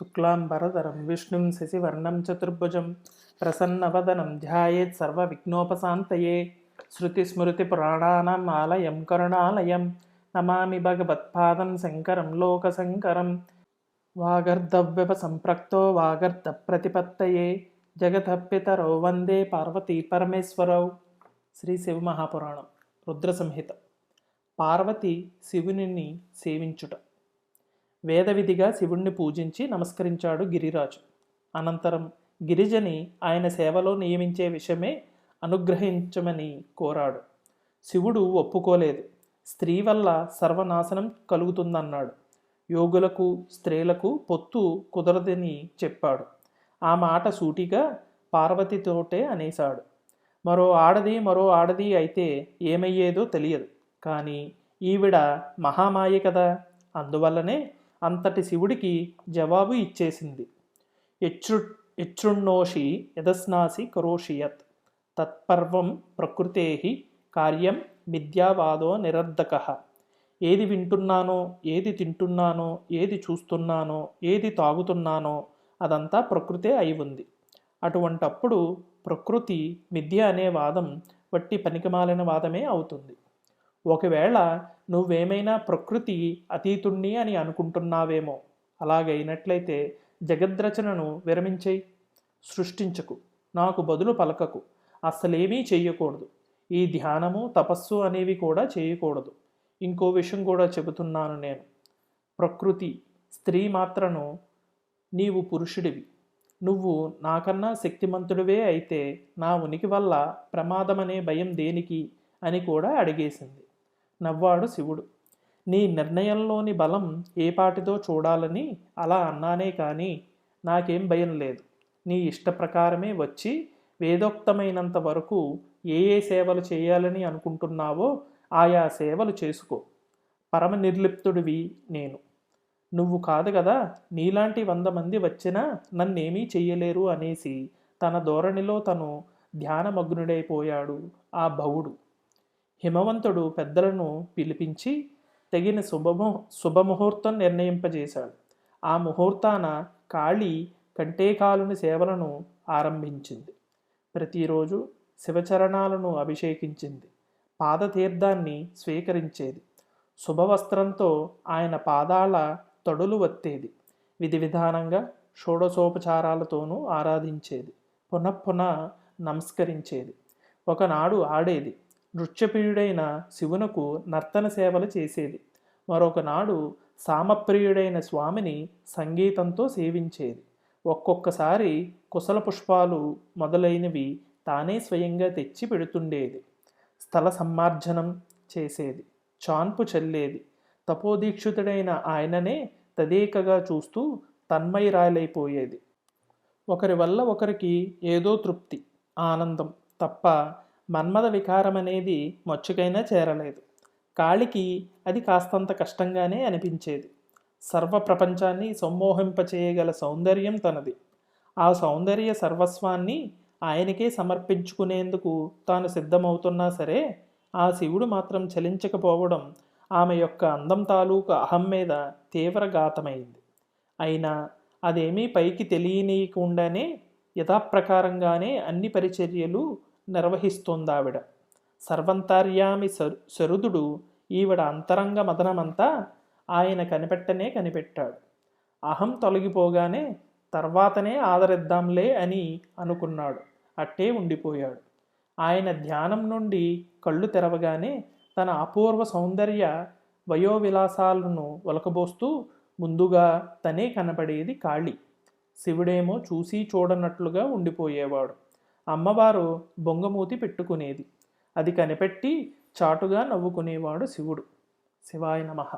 శుక్లాంబరధరం విష్ణుం శశివర్ణం చతుర్భుజం ప్రసన్నవదనం ధ్యాయేత్ సర్వవిఘ్నోపశాంతయే. శృతిస్మృతిపురాణానాం ఆలయం కరుణాలయం. నమామి భగవత్పాదం శంకరం లోకశంకరం. వాగర్ధవ్యవ సంప్రక్తో వాగర్ధ ప్రతిపత్తయే. జగత పితరౌ వందే పార్వతీ పరమేశ్వరౌ. శ్రీ శివ మహాపురాణం రుద్ర సంహిత పార్వతి శివుని సేవించుట. వేదవిధిగా శివుణ్ణి పూజించి నమస్కరించాడు గిరిరాజు. అనంతరం గిరిజని ఆయన సేవలో నియమించే విషయమే అనుగ్రహించమని కోరాడు. శివుడు ఒప్పుకోలేదు. స్త్రీ వల్ల సర్వనాశనం కలుగుతుందన్నాడు. యోగులకు స్త్రీలకు పొత్తు కుదరదని చెప్పాడు. ఆ మాట సూటిగా పార్వతితోటే అనేశాడు. మరో ఆడది మరో ఆడది అయితే ఏమయ్యేదో తెలియదు. కానీ ఈవిడ మహామాయ కదా. అందువల్లనే అంతటి శివుడికి జవాబు ఇచ్చేసింది. యచ్చృ యచ్చృణోషి యదస్నాసి కరోషియత్ తత్పర్వం ప్రకృతే కార్యం మిథ్యావాదో నిరర్ధక. ఏది వింటున్నానో ఏది తింటున్నానో ఏది చూస్తున్నానో ఏది తాగుతున్నానో అదంతా ప్రకృతే అయి ఉంది. అటువంటప్పుడు ప్రకృతి మిథ్య అనే వాదం వట్టి పనికిమాలిన వాదమే అవుతుంది. ఒకవేళ నువ్వేమైనా ప్రకృతి అతీతుణ్ణి అని అనుకుంటున్నావేమో అలాగైనట్లయితే జగద్రచనను విరమించేయి. సృష్టించకు నాకు బదులు పలకకు. అస్సలేమీ చేయకూడదు ఈ ధ్యానము తపస్సు అనేవి కూడా చేయకూడదు. ఇంకో విషయం కూడా చెబుతున్నాను నేను. ప్రకృతి స్త్రీ మాత్రను నీవు పురుషుడివి. నువ్వు నాకన్నా శక్తిమంతుడివే అయితే నా ఉనికి వల్ల ప్రమాదమనే భయం దేనికి అని కూడా అడిగేసింది. నవ్వాడు శివుడు. నీ నిర్ణయంలోని బలం ఏ పాటిదో చూడాలని అలా అన్నానే కానీ నాకేం భయం లేదు. నీ ఇష్ట ప్రకారమే వచ్చి వేదోక్తమైనంత వరకు ఏ ఏ సేవలు చేయాలని అనుకుంటున్నావో ఆయా సేవలు చేసుకో. పరమ నిర్లిప్తుడివి నేను. నువ్వు కాదు కదా నీలాంటి వంద మంది వచ్చినా నన్నేమీ చెయ్యలేరు అనేసి తన ధోరణిలో తను ధ్యానమగ్నుడైపోయాడు ఆ భవుడు. హిమవంతుడు పెద్దలను పిలిపించి తగిన శుభము శుభముహూర్తం నిర్ణయింపజేశాడు. ఆ ముహూర్తాన కాళీ కంటేకాలుని సేవలను ఆరంభించింది. ప్రతిరోజు శివచరణాలను అభిషేకించింది. పాదతీర్థాన్ని స్వీకరించేది. శుభవస్త్రంతో ఆయన పాదాల తొడులు వత్తేది. విధి విధానంగా షోడశోపచారాలతోనూ ఆరాధించేది. పునఃపున నమస్కరించేది. ఒకనాడు ఆడేది. నృత్యప్రియుడైన శివునకు నర్తన సేవలు చేసేది. మరొకనాడు సామప్రియుడైన స్వామిని సంగీతంతో సేవించేది. ఒక్కొక్కసారి కుశల పుష్పాలు మొదలైనవి తానే స్వయంగా తెచ్చి పెడుతుండేది. స్థల సమ్మార్జనం చేసేది. చాన్పు చల్లేది. తపోదీక్షితుడైన ఆయననే తదేకగా చూస్తూ తన్మయరాలైపోయేది. ఒకరి వల్ల ఒకరికి ఏదో తృప్తి ఆనందం తప్ప మన్మద వికారం అనేది మచ్చుకైనా చేరలేదు. కాళికి అది కాస్తంత కష్టంగానే అనిపించేది. సర్వ ప్రపంచాన్ని సమ్మోహింపచేయగల సౌందర్యం తనది. ఆ సౌందర్య సర్వస్వాన్ని ఆయనకే సమర్పించుకునేందుకు తాను సిద్ధమవుతున్నా సరే ఆ శివుడు మాత్రం చలించకపోవడం ఆమె యొక్క అందం తాలూకు అహం మీద తీవ్రఘాతమైంది అయినా అదేమీ పైకి తెలియనీయకుండానే యథాప్రకారంగానే అన్ని పరిచర్యలు నిర్వహిస్తోందావిడ. సర్వంతర్యామి శరుదుడు ఈవిడ అంతరంగ మదనమంతా ఆయన కనిపెట్టనే కనిపెట్టాడు. అహం తొలగిపోగానే తర్వాతనే ఆదరిద్దాంలే అని అనుకున్నాడు. అట్టే ఉండిపోయాడు. ఆయన ధ్యానం నుండి కళ్ళు తెరవగానే తన అపూర్వ సౌందర్య వయోవిలాసాలను ఒలకబోస్తూ ముందుగా తనే కనపడేది కాళి. శివుడేమో చూసి చూడనట్లుగా ఉండిపోయేవాడు. అమ్మవారు బొంగమూతి పెట్టుకునేది. అది కనిపెట్టి చాటుగా నవ్వుకునేవాడు శివుడు. శివాయ నమః.